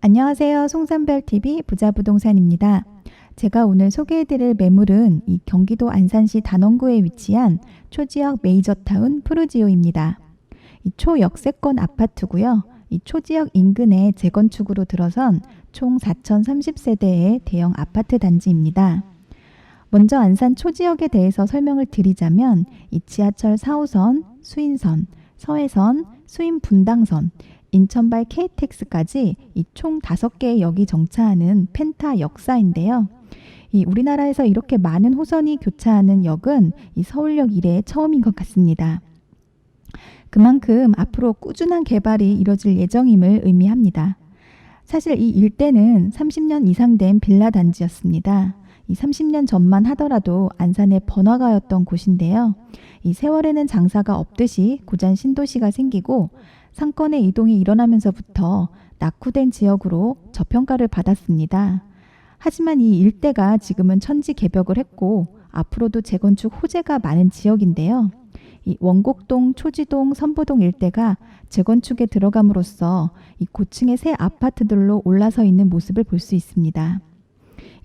안녕하세요. 송산별TV 부자부동산입니다. 제가 오늘 소개해드릴 매물은 이 경기도 안산시 단원구에 위치한 초지역 메이저타운 푸르지오입니다. 이 초역세권 아파트고요. 이 초지역 인근에 재건축으로 들어선 총 4,030세대의 대형 아파트 단지입니다. 먼저 안산 초지역에 대해서 설명을 드리자면 이 지하철 4호선, 수인선, 서해선, 수인 분당선, 인천발 KTX까지 이총 5개의 역이 정차하는 펜타 역사인데요. 이 우리나라에서 이렇게 많은 호선이 교차하는 역은 이 서울역 이래 처음인 것 같습니다. 그만큼 앞으로 꾸준한 개발이 이뤄질 예정임을 의미합니다. 사실 이 일대는 30년 이상 된 빌라 단지였습니다. 이 30년 전만 하더라도 안산의 번화가였던 곳인데요. 이 세월에는 장사가 없듯이 고잔 신도시가 생기고 상권의 이동이 일어나면서부터 낙후된 지역으로 저평가를 받았습니다. 하지만 이 일대가 지금은 천지 개벽을 했고 앞으로도 재건축 호재가 많은 지역인데요. 이 원곡동, 초지동, 선부동 일대가 재건축에 들어감으로써 이 고층의 새 아파트들로 올라서 있는 모습을 볼 수 있습니다.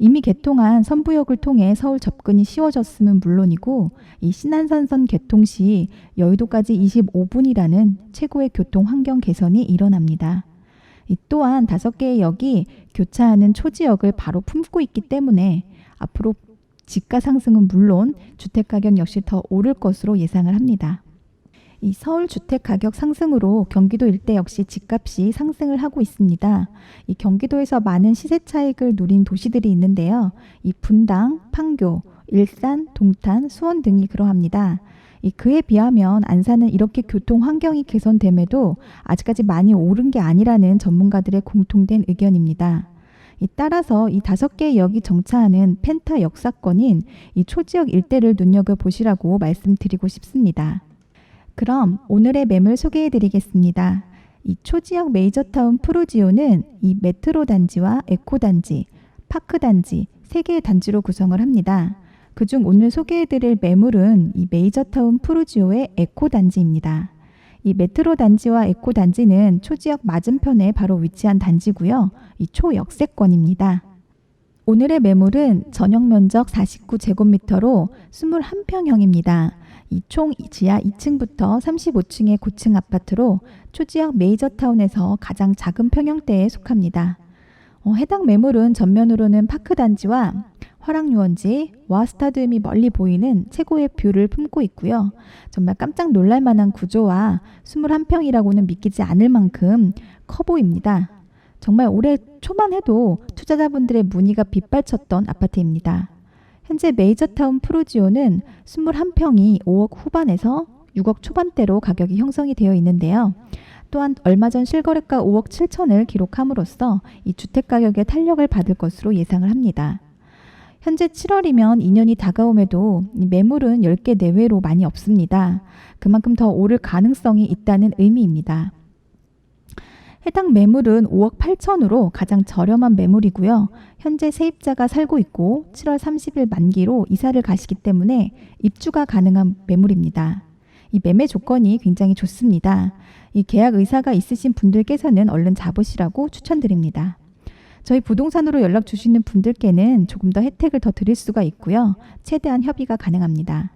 이미 개통한 선부역을 통해 서울 접근이 쉬워졌으면 물론이고 이 신안산선 개통 시 여의도까지 25분이라는 최고의 교통 환경 개선이 일어납니다. 이 또한 다섯 개의 역이 교차하는 초지역을 바로 품고 있기 때문에 앞으로 집가 상승은 물론 주택 가격 역시 더 오를 것으로 예상을 합니다. 이 서울 주택 가격 상승으로 경기도 일대 역시 집값이 상승을 하고 있습니다. 이 경기도에서 많은 시세 차익을 누린 도시들이 있는데요. 이 분당, 판교, 일산, 동탄, 수원 등이 그러합니다. 이 그에 비하면 안산은 이렇게 교통 환경이 개선됨에도 아직까지 많이 오른 게 아니라는 전문가들의 공통된 의견입니다. 이 따라서 이 다섯 개의 역이 정차하는 펜타 역사권인 이 초지역 일대를 눈여겨 보시라고 말씀드리고 싶습니다. 그럼 오늘의 매물 소개해 드리겠습니다. 이 초지역 메이저타운 프로지오는 이 메트로 단지와 에코 단지, 파크 단지 세 개의 단지로 구성을 합니다. 그중 오늘 소개해 드릴 매물은 이 메이저타운 프로지오의 에코 단지입니다. 이 메트로 단지와 에코 단지는 초지역 맞은편에 바로 위치한 단지고요. 이 초역세권입니다. 오늘의 매물은 전용 면적 49제곱미터로 21평형입니다. 이총 지하 2층부터 35층의 고층 아파트로 초지역 메이저타운에서 가장 작은 평형대에 속합니다. 어, 해당 매물은 전면으로는 파크 단지와 화랑유원지, 와 스타드움이 멀리 보이는 최고의 뷰를 품고 있고요. 정말 깜짝 놀랄 만한 구조와 21평이라고는 믿기지 않을 만큼 커 보입니다. 정말 올해 초만 해도 투자자분들의 문의가 빗발쳤던 아파트입니다. 현재 메이저타운 프로지오는 21평이 5억 후반에서 6억 초반대로 가격이 형성이 되어 있는데요. 또한 얼마 전 실거래가 5억 7천을 기록함으로써 이 주택 가격의 탄력을 받을 것으로 예상을 합니다. 현재 7월이면 2년이 다가옴에도 매물은 10개 내외로 많이 없습니다. 그만큼 더 오를 가능성이 있다는 의미입니다. 해당 매물은 5억 8천으로 가장 저렴한 매물이고요. 현재 세입자가 살고 있고 7월 30일 만기로 이사를 가시기 때문에 입주가 가능한 매물입니다. 이 매매 조건이 굉장히 좋습니다. 이 계약 의사가 있으신 분들께서는 얼른 잡으시라고 추천드립니다. 저희 부동산으로 연락 주시는 분들께는 조금 더 혜택을 더 드릴 수가 있고요. 최대한 협의가 가능합니다.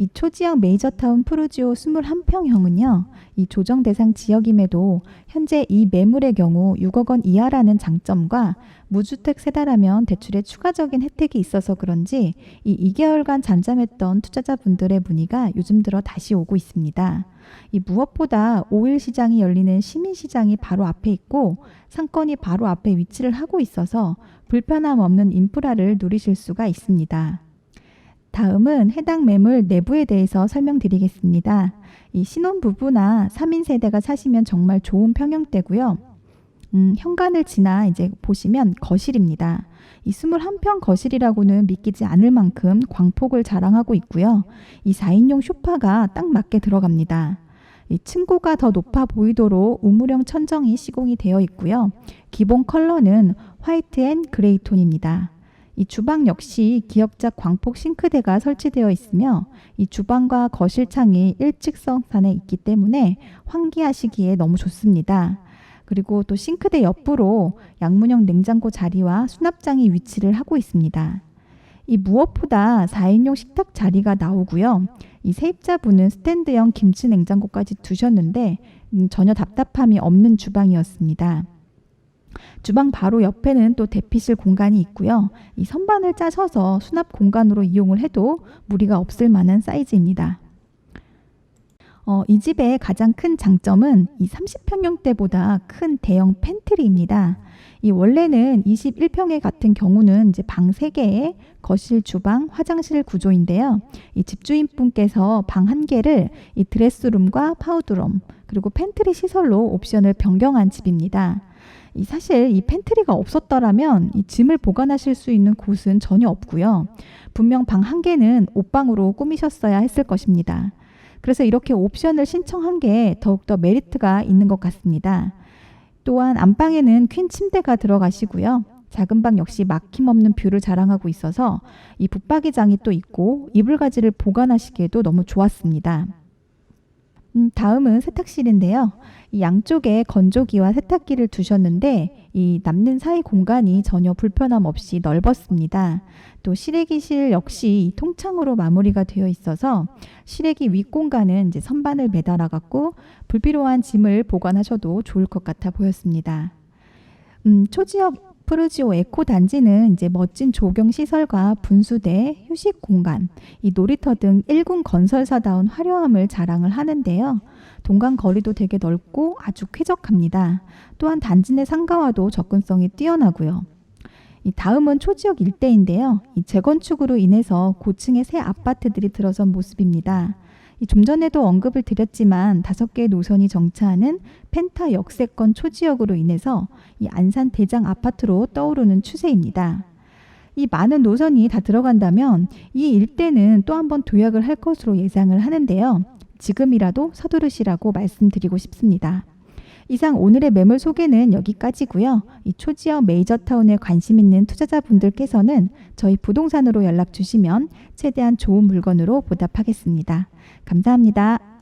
이 초지역 메이저타운 프루지오 21평형은요, 이 조정 대상 지역임에도 현재 이 매물의 경우 6억 원 이하라는 장점과 무주택 세다라면 대출에 추가적인 혜택이 있어서 그런지 이 2개월간 잠잠했던 투자자분들의 문의가 요즘 들어 다시 오고 있습니다. 이 무엇보다 5일 시장이 열리는 시민시장이 바로 앞에 있고 상권이 바로 앞에 위치를 하고 있어서 불편함 없는 인프라를 누리실 수가 있습니다. 다음은 해당 매물 내부에 대해서 설명드리겠습니다. 이 신혼부부나 3인 세대가 사시면 정말 좋은 평형대고요. 음, 현관을 지나 이제 보시면 거실입니다. 이 21평 거실이라고는 믿기지 않을 만큼 광폭을 자랑하고 있고요. 이 4인용 쇼파가 딱 맞게 들어갑니다. 이 층고가 더 높아 보이도록 우물형 천정이 시공이 되어 있고요. 기본 컬러는 화이트 앤 그레이 톤입니다. 이 주방 역시 기역자 광폭 싱크대가 설치되어 있으며 이 주방과 거실 창이 일직선상에 있기 때문에 환기하시기에 너무 좋습니다. 그리고 또 싱크대 옆으로 양문형 냉장고 자리와 수납장이 위치를 하고 있습니다. 이 무엇보다 4인용 식탁 자리가 나오고요. 이 세입자분은 스탠드형 김치 냉장고까지 두셨는데 음, 전혀 답답함이 없는 주방이었습니다. 주방 바로 옆에는 또 대피실 공간이 있고요. 이 선반을 짜셔서 수납 공간으로 이용을 해도 무리가 없을 만한 사이즈입니다. 어, 이 집의 가장 큰 장점은 이 30평형대보다 큰 대형 팬트리입니다. 이 원래는 21평의 같은 경우는 이제 방 3개에 거실, 주방, 화장실 구조인데요. 이 집주인분께서 방한 개를 이 드레스룸과 파우드룸 그리고 팬트리 시설로 옵션을 변경한 집입니다. 이 사실 이 팬트리가 없었더라면 이 짐을 보관하실 수 있는 곳은 전혀 없고요. 분명 방 한 개는 옷방으로 꾸미셨어야 했을 것입니다. 그래서 이렇게 옵션을 신청한 게 더욱더 메리트가 있는 것 같습니다. 또한 안방에는 퀸 침대가 들어가시고요. 작은 방 역시 막힘없는 뷰를 자랑하고 있어서 이 붙박이장이 또 있고 이불가지를 보관하시기에도 너무 좋았습니다. 음, 다음은 세탁실인데요. 이 양쪽에 건조기와 세탁기를 두셨는데 이 남는 사이 공간이 전혀 불편함 없이 넓었습니다. 또 실외기실 역시 이 통창으로 마무리가 되어 있어서 실외기 윗 공간은 이제 선반을 매달아 갖고 불필요한 짐을 보관하셔도 좋을 것 같아 보였습니다. 음, 초지역 프루지오 에코 단지는 이제 멋진 조경 시설과 분수대, 휴식 공간, 이 놀이터 등 1군 건설사다운 화려함을 자랑을 하는데요. 동강 거리도 되게 넓고 아주 쾌적합니다. 또한 단지 내 상가와도 접근성이 뛰어나고요. 이 다음은 초지역 일대인데요. 이 재건축으로 인해서 고층의 새 아파트들이 들어선 모습입니다. 이좀 전에도 언급을 드렸지만 다섯 개의 노선이 정차하는 펜타 역세권 초지역으로 인해서 이 안산 대장 아파트로 떠오르는 추세입니다. 이 많은 노선이 다 들어간다면 이 일대는 또 한 번 도약을 할 것으로 예상을 하는데요. 지금이라도 서두르시라고 말씀드리고 싶습니다. 이상 오늘의 매물 소개는 여기까지고요. 이 초지역 메이저타운에 관심 있는 투자자분들께서는 저희 부동산으로 연락 주시면 최대한 좋은 물건으로 보답하겠습니다. 감사합니다.